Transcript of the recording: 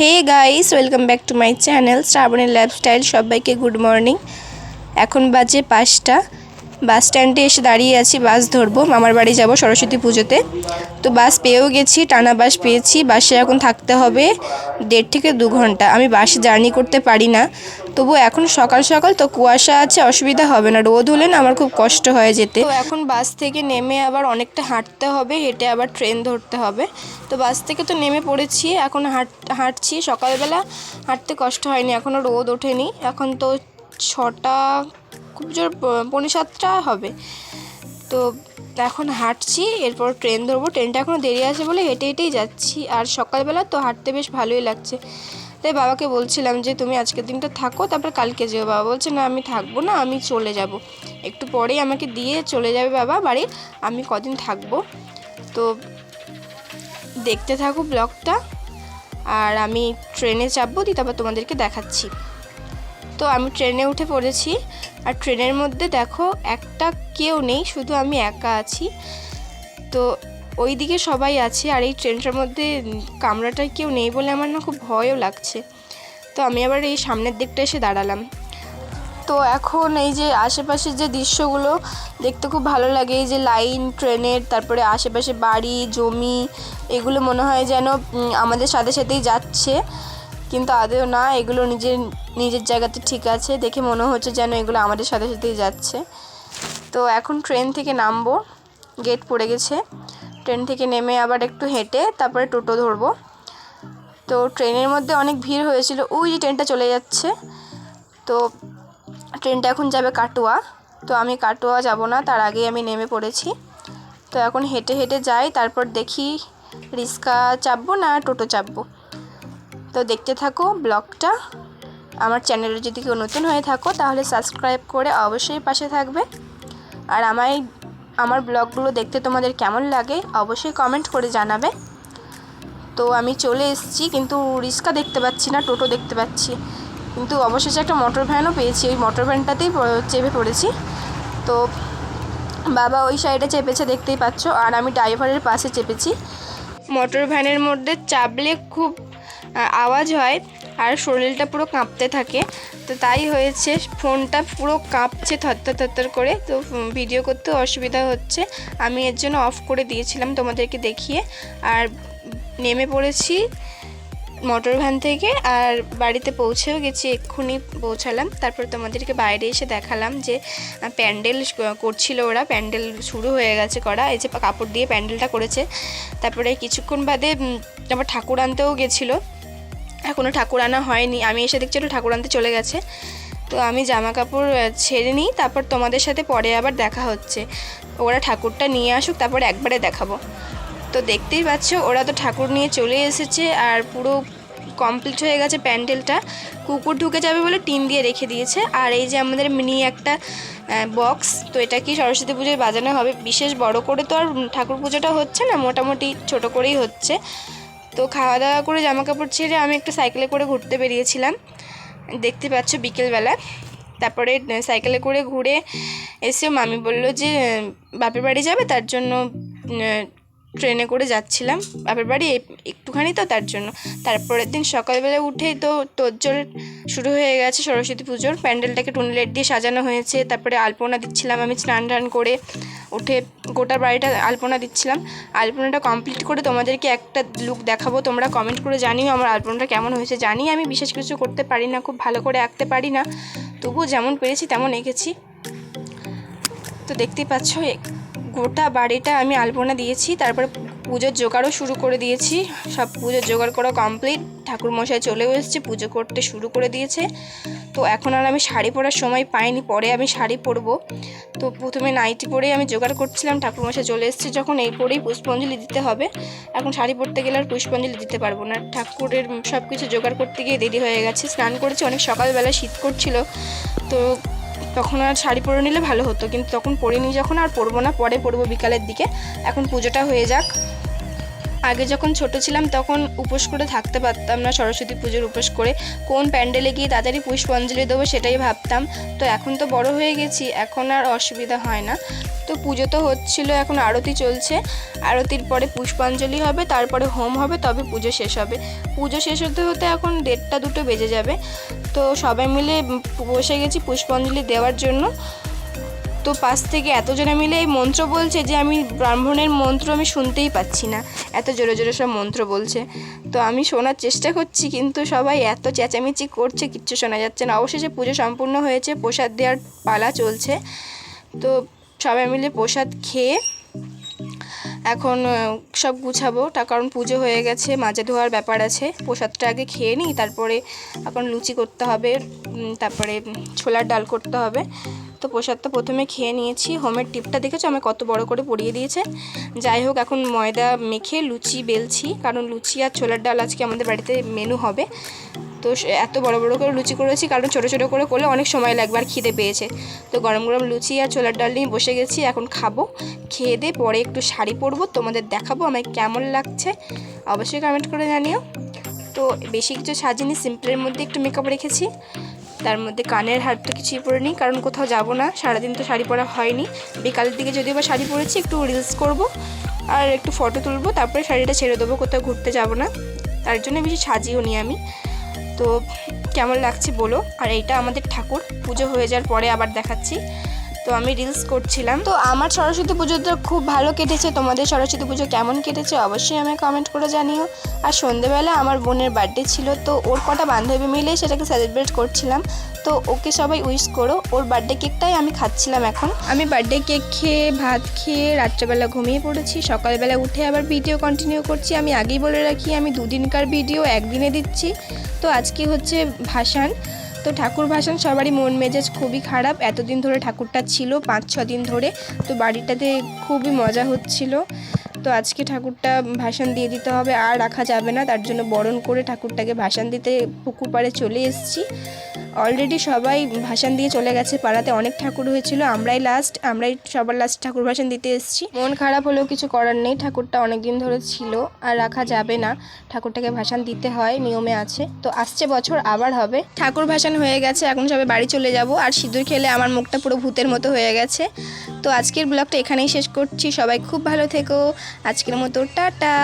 Hey guys welcome back to my channel শ্রাবণের lifestyle সবাইকে good morning এখন বাজে পাঁচটা। বাস স্ট্যান্ডে এসে দাঁড়িয়ে আছি, বাস ধরবো। মামার বাড়ি যাব সরস্বতী পুজোতে। তো বাস পেয়েও গেছি, টানা বাস পেয়েছি। বাসে এখন থাকতে হবে দেড় থেকে দু ঘণ্টা। আমি বাসে জার্নি করতে পারি না। তবু এখন সকাল সকাল তো কুয়াশা আছে, অসুবিধা হবে না। রোদ হলে না আমার খুব কষ্ট হয় যেতে। তো এখন বাস থেকে নেমে আবার অনেকটা হাঁটতে হবে, হেঁটে আবার ট্রেন ধরতে হবে। তো বাস থেকে তো নেমে পড়েছি, এখন হাঁট, হাঁটছি। সকালবেলা হাঁটতে কষ্ট হয়নি এখনও রোদ ওঠেনি। এখন তো ছটা খুব জোর পৌনে সাতটা হবে। তো এখন হাঁটছি, এরপর ট্রেন ধরবো। ট্রেনটা এখনও দেরি আছে বলে হেঁটে হেঁটেই যাচ্ছি। আর সকালবেলা তো হাঁটতে বেশ ভালোই লাগছে। তাই বাবাকে বলছিলাম যে, তুমি আজকের দিনটা থাকো, তারপর কালকে যেও। বাবা বলছে, না, আমি থাকব না, আমি চলে যাব। একটু পরেই আমাকে দিয়ে চলে যাবে বাবা বাড়ি, আমি কদিন থাকব। তো দেখতে থাকো ব্লগটা। আর আমি ট্রেনে চাপবো, দিয়ে তারপর তোমাদেরকে দেখাচ্ছি। তো আমি ট্রেনে উঠে পড়েছি। আর ট্রেনের মধ্যে দেখো একটা কেউ নেই, শুধু আমি একা আছি। তো ওই দিকে সবাই আছে, আর এই ট্রেনটার মধ্যে কামরাটায় কেউ নেই বলে আমার না খুব ভয়ও লাগছে। তো আমি আবার এই সামনের দিকটা এসে দাঁড়ালাম। তো এখন এই যে আশেপাশের যে দৃশ্যগুলো, দেখতে খুব ভালো লাগে। এই যে লাইন, ট্রেনের, তারপরে আশেপাশে বাড়ি, জমি, এগুলো মনে হয় যেন আমাদের সাথে সাথেই যাচ্ছে। কিন্তু আদেও না, এগুলো নিজের নিজের জায়গাতে ঠিক আছে। দেখে মনে হচ্ছে যেন এগুলো আমাদের সাথে সাথেই যাচ্ছে। তো এখন ট্রেন থেকে নামবো। গেট পড়ে গেছে। ট্রেন থেকে নেমে আবার একটু হেঁটে তারপরে টোটো ধরবো। তো ট্রেনের মধ্যে অনেক ভিড় হয়েছিল। ওই যে ট্রেনটা চলে যাচ্ছে। তো ট্রেনটা এখন যাবে কাটোয়া। তো আমি কাটোয়া যাব না, তার আগেই আমি নেমে পড়েছি। তো এখন হেঁটে হেঁটে যাই, তারপর দেখি রিক্সা চাপবো না টোটো চাপবো। তো দেখতে থাকো ব্লগটা। আমার চ্যানেলে যদি কেউ নতুন হয়ে থাকো, তাহলে সাবস্ক্রাইব করে অবশ্যই পাশে থাকবে। আর আমায়, আমার ব্লগগুলো দেখতে তোমাদের কেমন লাগে, অবশ্যই কমেন্ট করে জানাবে। তো আমি চলে এসেছি, কিন্তু রিক্সা দেখতে পাচ্ছি না, টোটো দেখতে পাচ্ছি। কিন্তু অবশেষে একটা মোটর ভ্যানও পেয়েছি, ওই মোটর ভ্যানটাতেই চেপে পড়েছি। তো বাবা ওই সাইডে চেপেছে, দেখতেই পাচ্ছ। আর আমি ড্রাইভারের পাশে চেপেছি। মোটর ভ্যানের মধ্যে চাপলে খুব আওয়াজ হয় আর শরীরটা পুরো কাঁপতে থাকে। তো তাই হয়েছে, ফোনটা পুরো কাঁপছে থরথর থরথর করে। তো ভিডিও করতেও অসুবিধা হচ্ছে। আমি এর জন্য অফ করে দিয়েছিলাম তোমাদেরকে দেখিয়ে। আর নেমে পড়েছি মোটর ভ্যান থেকে আর বাড়িতে পৌঁছেও গেছি, এক্ষুনি পৌঁছালাম। তারপর তোমাদেরকে বাইরে এসে দেখালাম যে প্যান্ডেল করছিল ওরা। প্যান্ডেল শুরু হয়ে গেছে করা। এই যে কাপড় দিয়ে প্যান্ডেলটা করেছে। তারপরে কিছুক্ষণ বাদে আবার ঠাকুর আনতেও গেছিল। এখনও ঠাকুর আনা হয়নি। আমি এসে দেখছি একটু ঠাকুর আনতে চলে গেছে। তো আমি জামা কাপড় ছেড়ে নিই, তারপর তোমাদের সাথে পরে আবার দেখা হচ্ছে। ওরা ঠাকুরটা নিয়ে আসুক, তারপর একবারে দেখাবো। তো দেখতেই পাচ্ছ, ওরা তো ঠাকুর নিয়ে চলে এসেছে আর পুরো কমপ্লিট হয়ে গেছে প্যান্ডেলটা। কুকুর ঢুকে যাবে বলে টিন দিয়ে রেখে দিয়েছে। আর এই যে আমাদের মিনি একটা বক্স তো এটা কি সরস্বতী পুজোয় বাজানো হবে? বিশেষ বড় করে তো আর ঠাকুর পুজোটা হচ্ছে না, মোটামুটি ছোট করেই হচ্ছে। তো খাওয়া দাওয়া করে জামা কাপড় ছেড়ে আমি একটু সাইকেলে করে ঘুরতে বেরিয়েছিলাম। দেখতে পাচ্ছ বিকেলবেলা। তারপরে সাইকেলে করে ঘুরে এসেও মামি বলল যে বাপের বাড়ি যাবে, তার জন্য ট্রেনে করে যাচ্ছিলাম। বাপের বাড়ি একটুখানি তো তার জন্য। তারপরের দিন সকালবেলা উঠেই তো তোজ্জোর শুরু হয়ে গেছে সরস্বতী পুজোর। প্যান্ডেলটাকে টুনি লাইট দিয়ে সাজানো হয়েছে। তারপরে আলপনা দিচ্ছিলাম আমি স্নান টান করে। উঠে গোটা বাড়িটা আলপনা দিচ্ছিলাম। আলপনাটা কমপ্লিট করে তোমাদেরকে একটা লুক দেখাবো। তোমরা কমেন্ট করে জানিও আমার আলপনাটা কেমন হয়েছে। জানি আমি বিশেষ কিছু করতে পারি না, খুব ভালো করে আঁকতে পারি না। তবুও যেমন পেরেছি তেমন এঁকেছি। তো দেখতেই পাচ্ছ গোটা বাড়িটা আমি আলপনা দিয়েছি। তারপরে পুজোর জোগাড়ও শুরু করে দিয়েছি। সব পুজোর জোগাড় করা কমপ্লিট ঠাকুর মশাই চলেও এসেছে, পুজো করতে শুরু করে দিয়েছে। তো এখন আর আমি শাড়ি পরার সময় পাইনি, পরে আমি শাড়ি পরবো। তো প্রথমে নাইটি পরেই আমি জোগাড় করছিলাম ঠাকুর মশাই চলে এসেছে যখন, এই পরেই পুষ্পাঞ্জলি দিতে হবে। এখন শাড়ি পরতে গেলে আর পুষ্পাঞ্জলি দিতে পারব না। ঠাকুরের সব কিছু জোগাড় করতে গিয়ে দেরি হয়ে গেছে, স্নান করেছি, অনেক সকালবেলা শীত করছিল। তো তখন আর শাড়ি পরে নিলে ভালো হতো, কিন্তু তখন পরিনি যখন আর পরবো না, পরে পরবো বিকালের দিকে। এখন পুজোটা হয়ে যাক। আগে যখন ছোট ছিলাম তখন উপোস করে থাকতে পারতাম না সরস্বতী পুজোর উপোস করে। কোন প্যান্ডেলে গিয়ে তাড়াতাড়ি পুষ্পাঞ্জলি দেবো সেটাই ভাবতাম। তো এখন তো বড় হয়ে গেছি, এখন আর অসুবিধা হয় না। তো পুজো তো হচ্ছিল, এখন আরতি চলছে। আরতির পরে পুষ্পাঞ্জলি হবে, তারপরে হোম হবে, তবে পুজো শেষ হবে। পুজো শেষ হতে হতে এখন দেড়টা দুটো বেজে যাবে। তো সবাই মিলে বসে গেছি পুষ্পাঞ্জলি দেওয়ার জন্য। তো পাশ থেকে এতজনে মিলে এই মন্ত্র বলছে যে আমি ব্রাহ্মণের মন্ত্র আমি শুনতেই পাচ্ছি না। এত জোরে জোরে সব মন্ত্র বলছে। তো আমি শোনার চেষ্টা করছি কিন্তু সবাই এত চেঁচামেচি করছে, কিচ্ছু শোনা যাচ্ছে না। অবশেষে পুজো সম্পূর্ণ হয়েছে, প্রসাদ দেওয়ার পালা চলছে। তো সবাই মিলে প্রসাদ খেয়ে এখন সব গুছাবো। তার কারণ পুজো হয়ে গেছে মাজা ধোয়ার ব্যাপার আছে। প্রসাদটা আগে খেয়ে নিই, তারপরে এখন লুচি করতে হবে তারপরে ছোলার ডাল করতে হবে। তো প্রসাদটা প্রথমে খেয়ে নিয়েছি। হোমের টিপটা দেখেছ? আমি কত বড় করে পরিয়ে দিয়েছে। যাই হোক, এখন ময়দা মেখে লুচি বেলছি। কারণ লুচি আর ছোলার ডাল আজকে আমাদের বাড়িতে মেনু হবে। তো এত বড় বড় করে লুচি করেছি, কারণ ছোটো ছোটো করে করলে অনেক সময় লাগবে আর খিদে পেয়েছে। তো গরম গরম লুচি আর ছোলার ডাল নিয়ে বসে গেছি, এখন খাব। খেয়ে দিয়ে পরে একটু শাড়ি পরবো, তোমাদের দেখাবো আমায় কেমন লাগছে। অবশ্যই কমেন্ট করে জানিও। তো বেশি কিছু সাজিনি সিম্পলের মধ্যে একটু মেকআপ রেখেছি। তার মধ্যে কানের হার তো কিছুই পরে নিই কারণ কোথাও যাব না। সারাদিন তো শাড়ি পরা হয়নি। বিকালের দিকে যদিও বা শাড়ি পরেছি, একটু রিলস করব আর একটু ফটো তুলবো, তারপরে শাড়িটা ছেড়ে দেবো, কোথাও ঘুরতে যাব না। তার জন্য বেশি সাজিও নি আমি। তো কেমন লাগছে বলো। আর এইটা আমাদের ঠাকুর পুজো হয়ে যাওয়ার পরে আবার দেখাচ্ছি। তো আমি রিলস করছিলাম। তো আমার সরস্বতী পুজো তো খুব ভালো কেটেছে। তোমাদের সরস্বতী পুজো কেমন কেটেছে অবশ্যই আমায় কমেন্ট করে জানিও। আর সন্ধেবেলা আমার বোনের বার্থডে ছিল তো ওর কটা বান্ধবী মিলে সেটাকে সেলিব্রেট করছিলাম। তো ওকে সবাই উইশ করো ওর বার্থডে কেকটাই আমি খাচ্ছিলাম এখন। আমি বার্থডে কেক খেয়ে ভাত খেয়ে রাত্রেবেলা ঘুমিয়ে পড়েছি। সকালবেলা উঠে আবার ভিডিও কন্টিনিউ করছি। আমি আগেই বলে রাখি আমি দুদিনকার ভিডিও একদিনে দিচ্ছি। তো আজকে হচ্ছে ভাসান। তো ঠাকুর ভাসান সবারই মন মেজাজ খুবই খারাপ। এতদিন ধরে ঠাকুরটা ছিল, পাঁচ, ছ দিন ধরে। তো বাড়িটাতে খুবই মজা হচ্ছিল। তো আজকে ঠাকুরটা ভাসান দিয়ে দিতে হবে, আর রাখা যাবে না। তার জন্য বরণ করে ঠাকুরটাকে ভাসান দিতে পুকুর পাড়ে চলে এসেছি। অলরেডি সবাই ভাসান দিয়ে চলে গেছে, পাড়াতে অনেক ঠাকুর হয়েছিল, আমরাই লাস্ট আমরাই সবার লাস্ট ঠাকুর ভাসান দিতে এসেছি। মন খারাপ হলেও কিছু করার নেই, ঠাকুরটা অনেক দিন ধরে ছিল আর রাখা যাবে না, ঠাকুরটাকে ভাসান দিতে হয়, নিয়মে আছে। তো আসছে বছর, আবার হবে। ঠাকুর ভাসান হয়ে গেছে, এখন সবাই বাড়ি চলে যাব, আর সিঁদুর খেলে আমার মুখটা পুরো ভূতের মতো হয়ে গেছে। তো আজকের ব্লগটা এখানেই শেষ করছি, সবাই খুব ভালো থেকো, আজকের মতো টাটা।